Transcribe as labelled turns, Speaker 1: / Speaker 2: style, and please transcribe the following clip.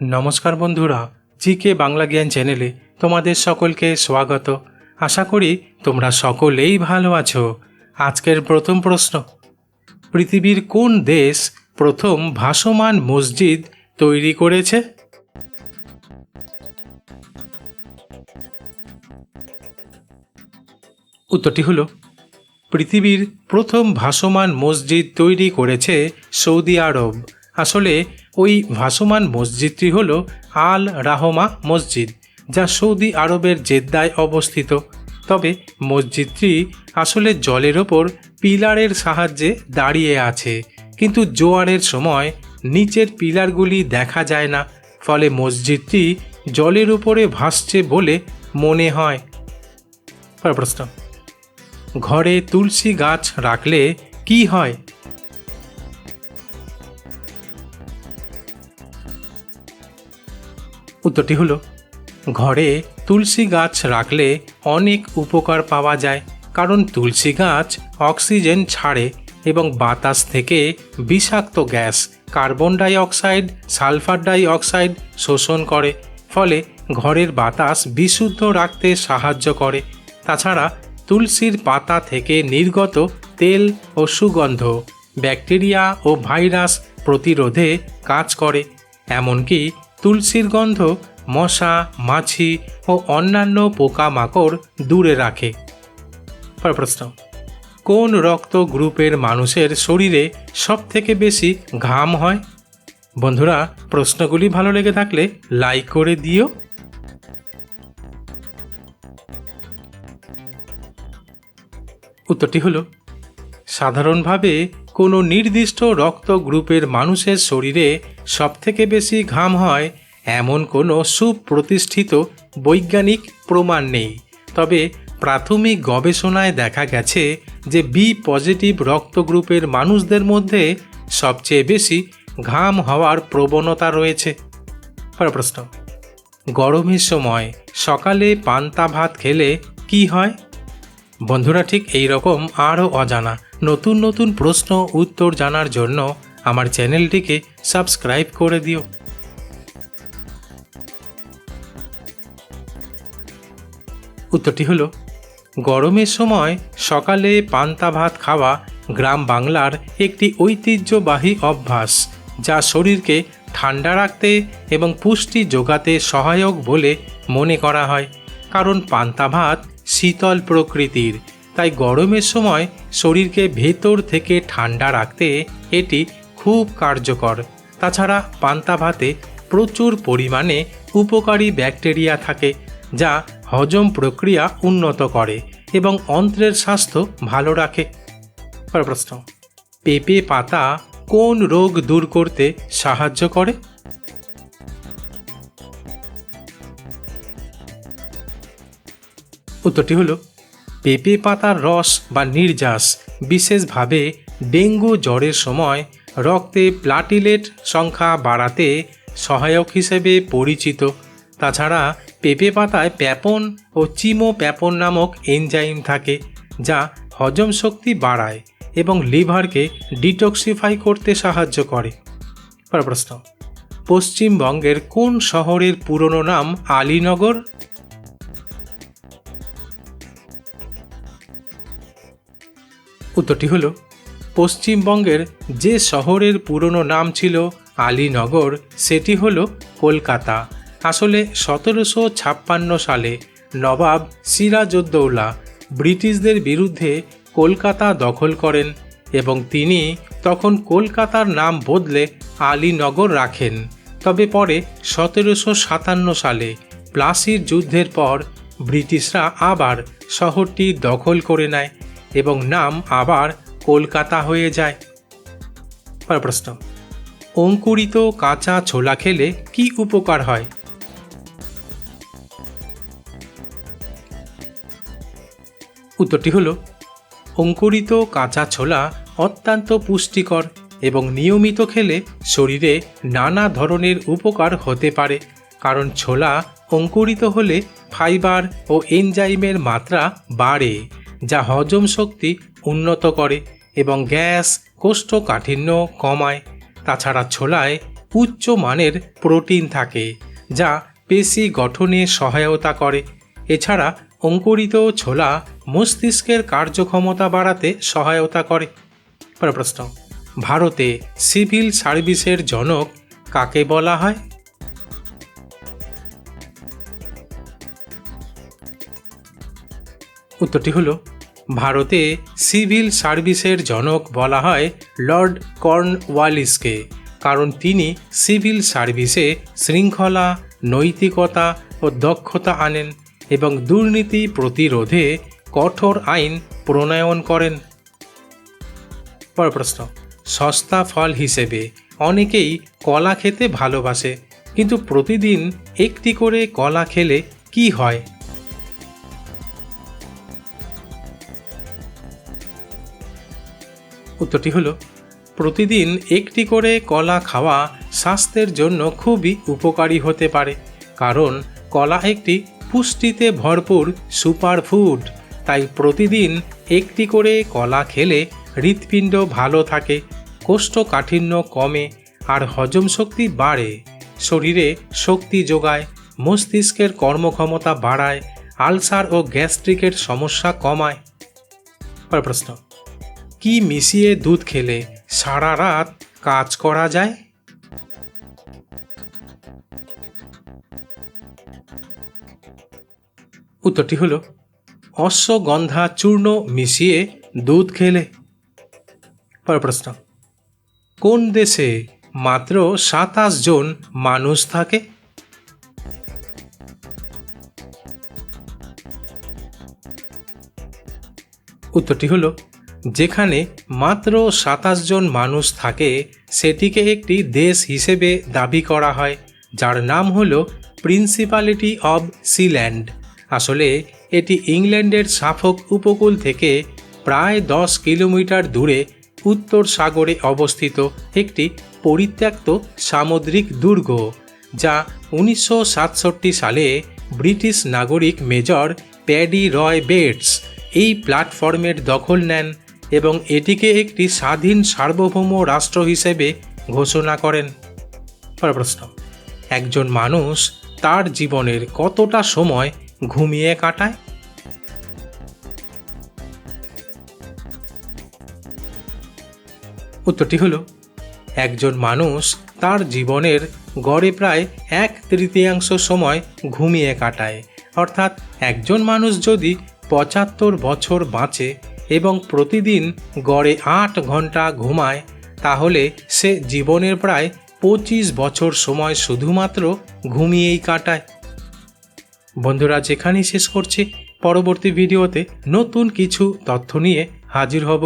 Speaker 1: নমস্কার বন্ধুরা জি কে বাংলা জ্ঞান চ্যানেলে তোমাদের সকলকে স্বাগত। আশা করি তোমরা সকলেই ভালো আছো। আজকের প্রথম প্রশ্ন, পৃথিবীর কোন দেশ প্রথম ভাসমান মসজিদ তৈরি করেছে? উত্তরটি হলো, পৃথিবীর প্রথম ভাসমান মসজিদ তৈরি করেছে সৌদি আরব। আসলে ওই ভাসমান মসজিদটি হল আল রাহমা মসজিদ, যা সৌদি আরবের জেদ্দায় অবস্থিত। তবে মসজিদটি আসলে জলের ওপর পিলারের সাহায্যে দাঁড়িয়ে আছে, কিন্তু জোয়ারের সময় নিচের পিলারগুলি দেখা যায় না, ফলে মসজিদটি জলের উপরে ভাসছে বলে মনে হয়। প্রশ্ন, ঘরে তুলসী গাছ রাখলে কি হয়? উত্তরটি হলো, ঘরে তুলসী গাছ রাখলে অনেক উপকার পাওয়া যায়, কারণ তুলসী গাছ অক্সিজেন ছাড়ে এবং বাতাস থেকে বিষাক্ত gas, carbon dioxide sulphur dioxide শোষণ করে, ফলে ঘরের বাতাস বিশুদ্ধ রাখতে সাহায্য করে। তাছাড়া তুলসীর পাতা থেকে নির্গত তেল ও সুগন্ধ, ব্যাকটেরিয়া ও ভাইরাস প্রতিরোধে কাজ করে। এমনকি তুলসীর গন্ধ মশা, মাছি ও অন্যান্য পোকামাকড় দূরে রাখে। প্রশ্ন, কোন রক্ত গ্রুপের মানুষের শরীরে সবথেকে বেশি ঘাম হয়? বন্ধুরা, প্রশ্নগুলি ভালো লেগে থাকলে লাইক করে দিও। উত্তরটি হলো, সাধারণভাবে কোনো নির্দিষ্ট রক্ত গ্রুপের মানুষের শরীরে সবথেকে বেশি ঘাম হয়, এমন কোনো সুপ্রতিষ্ঠিত বৈজ্ঞানিক প্রমাণ নেই। তবে প্রাথমিক গবেষণায় দেখা গেছে যে বি পজিটিভ রক্ত গ্রুপের মানুষদের মধ্যে সবচেয়ে বেশি ঘাম হওয়ার প্রবণতা রয়েছে। প্রশ্ন। গরমের সময় সকালে পান্তা ভাত খেলে কি হয়? বন্ধুরা, ঠিক এই রকম আরও অজানা নতুন নতুন প্রশ্ন, উত্তর জানার জন্য আমার চ্যানেলটিকে সাবস্ক্রাইব করে দিও। উত্তরটি হলো, গরমের সময় সকালে পান্তা ভাত খাওয়া গ্রাম বাংলার একটি ঐতিহ্যবাহী অভ্যাস, যা শরীরকে ঠান্ডা রাখতে এবং পুষ্টি যোগাতে সহায়ক বলে মনে করা হয়। কারণ পান্তা ভাত শীতল প্রকৃতির তাই গরমের সময় শরীরকে ভেতর থেকে ঠান্ডা রাখতে এটি খুব কার্যকর। তাছাড়া পান্তা ভাতে প্রচুর পরিমাণে উপকারী ব্যাকটেরিয়া থাকে, যা হজম প্রক্রিয়া উন্নত করে এবং অন্ত্রের স্বাস্থ্য ভালো রাখে। প্রশ্ন, পেঁপে পাতা কোন রোগ দূর করতে সাহায্য করে? উত্তরটি হলো পেঁপে পাতার রস বা নির্যাস, বিশেষভাবে ডেঙ্গু জ্বরের সময় রক্তে প্লাটিলেট সংখ্যা বাড়াতে সহায়ক হিসেবে পরিচিত। তাছাড়া পেঁপে পাতায় প্যাপন ও চিমো প্যাপন নামক এনজাইম থাকে, যা হজম শক্তি বাড়ায় এবং লিভারকে ডিটক্সিফাই করতে সাহায্য করে। প্রশ্ন, পশ্চিমবঙ্গের কোন শহরের পুরনো নাম আলীনগর? উত্তরটি হল, পশ্চিমবঙ্গের যে শহরের পুরনো নাম ছিল আলীনগর, সেটি হল কলকাতা। আসলে সতেরোশো ছাপ্পান্ন সালে নবাব সিরাজউদ্দৌলা ব্রিটিশদের বিরুদ্ধে কলকাতা দখল করেন এবং তিনি তখন কলকাতার নাম বদলে আলীনগর রাখেন। তবে পরে সতেরোশো সাতান্ন সালে প্লাসির যুদ্ধের পর ব্রিটিশরা আবার শহরটি দখল করে নেয় এবং নাম আবার কলকাতা হয়ে যায়। প্রশ্ন, অঙ্কুরিত কাঁচা ছোলা খেলে কি উপকার হয়? উত্তরটি হলো, অঙ্কুরিত কাঁচা ছোলা অত্যন্ত পুষ্টিকর এবং নিয়মিত খেলে শরীরে নানা ধরনের উপকার হতে পারে, কারণ ছোলা অঙ্কুরিত হলে ফাইবার ও এনজাইমের মাত্রা বাড়ে। যা হজম শক্তি উন্নত করে এবং গ্যাস, কোষ্ঠকাঠিন্য কমায়। তাছাড়া ছোলায় উচ্চ মানের প্রোটিন থাকে, যা পেশি গঠনে সহায়তা করে। এছাড়া অঙ্কুরিত ছোলা মস্তিষ্কের কার্যক্ষমতা বাড়াতে সহায়তা করে। প্রশ্ন, ভারতে সিভিল সার্ভিসের জনক কাকে বলা হয়? উত্তরটি হলো ভারতে সিভিল সার্ভিসের জনক বলা হয় লর্ড কর্নওয়ালিসকে, কারণ তিনি সিভিল সার্ভিসে শৃঙ্খলা, নৈতিকতা ও দক্ষতা আনেন এবং দুর্নীতি প্রতিরোধে কঠোর আইন প্রণয়ন করেন। পরের প্রশ্ন, সস্তা ফল হিসেবে অনেকেই কলা খেতে ভালোবাসে, কিন্তু প্রতিদিন একটি করে কলা খেলে কি হয়? উত্তরটি হলো, প্রতিদিন একটি করে কলা খাওয়া স্বাস্থ্যের জন্য খুবই উপকারী হতে পারে, কারণ কলা একটি পুষ্টিতে ভরপুর সুপারফুড। তাই প্রতিদিন একটি করে কলা খেলে হৃৎপিণ্ড ভালো থাকে, কোষ্ঠকাঠিন্য কমে, আর হজম শক্তি বাড়ে। শরীরে শক্তি যোগায়, মস্তিষ্কের কর্মক্ষমতা বাড়ায়, আলসার ও গ্যাস্ট্রিকের সমস্যা কমায়। প্রশ্ন কি মিশিয়ে দুধ খেলে সারা রাত কাজ করা যায়? উত্তরটি হলো, অশ্বগন্ধা চূর্ণ মিশিয়ে দুধ খেলে। পরের প্রশ্ন, কোন দেশে মাত্র সাতাশ জন মানুষ থাকে? উত্তরটি হলো যেখানে মাত্র সাতাশ জন মানুষ থাকে, সেটিকে একটি দেশ হিসেবে দাবি করা হয়, যার নাম হল প্রিন্সিপালিটি অব সিল্যান্ড আসলে, এটি ইংল্যান্ডের সাফক উপকূল থেকে প্রায় দশ কিলোমিটার দূরে উত্তর সাগরে অবস্থিত একটি পরিত্যক্ত সামুদ্রিক দুর্গ, যা উনিশশো সাতষট্টি সালে ব্রিটিশ নাগরিক মেজর প্যাডি রয় বেটস এই প্ল্যাটফর্মের দখল নেন। এবং এটিকে একটি স্বাধীন সার্বভৌম রাষ্ট্র হিসেবে ঘোষণা করেন। প্রশ্ন, একজন মানুষ তার জীবনের কতটা সময় ঘুমিয়ে কাটায়? উত্তরটি হলো, একজন মানুষ তার জীবনের গড়ে প্রায় এক তৃতীয়াংশ সময় ঘুমিয়ে কাটায়। অর্থাৎ একজন মানুষ যদি পঁচাত্তর বছর বাঁচে এবং প্রতিদিন গড়ে আট ঘণ্টা ঘুমায়, তাহলে সে জীবনের প্রায় পঁচিশ বছর সময় শুধুমাত্র ঘুমিয়েই কাটায়। বন্ধুরা, যেখানেই শেষ করছি, পরবর্তী ভিডিওতে নতুন কিছু তথ্য নিয়ে হাজির হব।